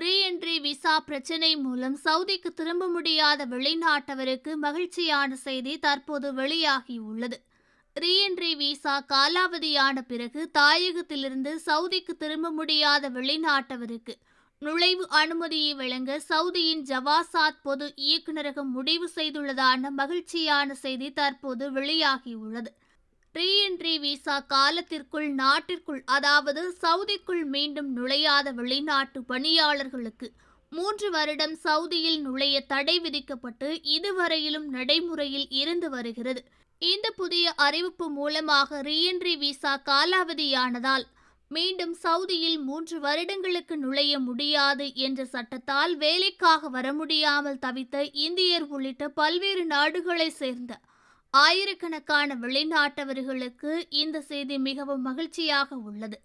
Reentry visa பிரச்சினை மூலம் சவுதிக்கு திரும்ப முடியாத வெளிநாட்டவருக்கு மகிழ்ச்சியான செய்தி தற்போது வெளியாகியுள்ளது ரீஎன்ட்ரி விசா காலாவதியான பிறகு தாயகத்திலிருந்து சவுதிக்கு திரும்ப முடியாத வெளிநாட்டவருக்கு நுழைவு அனுமதியை வழங்க சவுதியின் ஜவாசாத் பொது இயக்குநரகம் முடிவு செய்துள்ளதான மகிழ்ச்சியான செய்தி தற்போது வெளியாகியுள்ளது ரீஎன்ட்ரி விசா காலத்திற்குள் நாட்டிற்குள் அதாவது சவுதிக்குள் மீண்டும் நுழையாத வெளிநாட்டு பணியாளர்களுக்கு மூன்று வருடம் சவுதியில் நுழைய தடை விதிக்கப்பட்டு இதுவரையிலும் நடைமுறையில் இருந்து வருகிறது. இந்த புதிய அறிவிப்பு மூலமாக ரீஎன்ட்ரி விசா காலாவதியானதால் மீண்டும் சவுதியில் மூன்று வருடங்களுக்கு நுழைய முடியாது என்ற சட்டத்தால் வேலைக்காக வர முடியாமல் தவித்த இந்தியர் உள்ளிட்ட பல்வேறு நாடுகளைச் சேர்ந்த ஆயிரக்கணக்கான வெளிநாட்டவர்களுக்கு இந்த செய்தி மிகவும் மகிழ்ச்சியாக உள்ளது.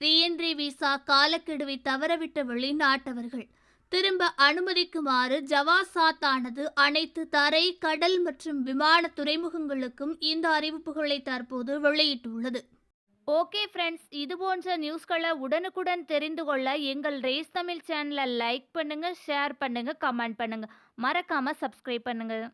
ரீஎன்ட்ரி விசா காலக்கெடுவை தவறவிட்ட வெளிநாட்டவர்கள் திரும்ப அனுமதிக்குமாறு ஜவாசாத் ஆனது அனைத்து தரை கடல் மற்றும் விமான துறைமுகங்களுக்கும் இந்த அறிவிப்புகளை தற்போது வெளியிட்டுள்ளது. ஓகே ஃப்ரெண்ட்ஸ் இது போன்ற நியூஸ்களை உடனுக்குடன் தெரிந்து கொள்ள எங்கள் ரேஸ் தமிழ் சேனலை லைக் பண்ணுங்கள் ஷேர் பண்ணுங்கள் கமெண்ட் பண்ணுங்கள் மறக்காமல் சப்ஸ்கிரைப் பண்ணுங்கள்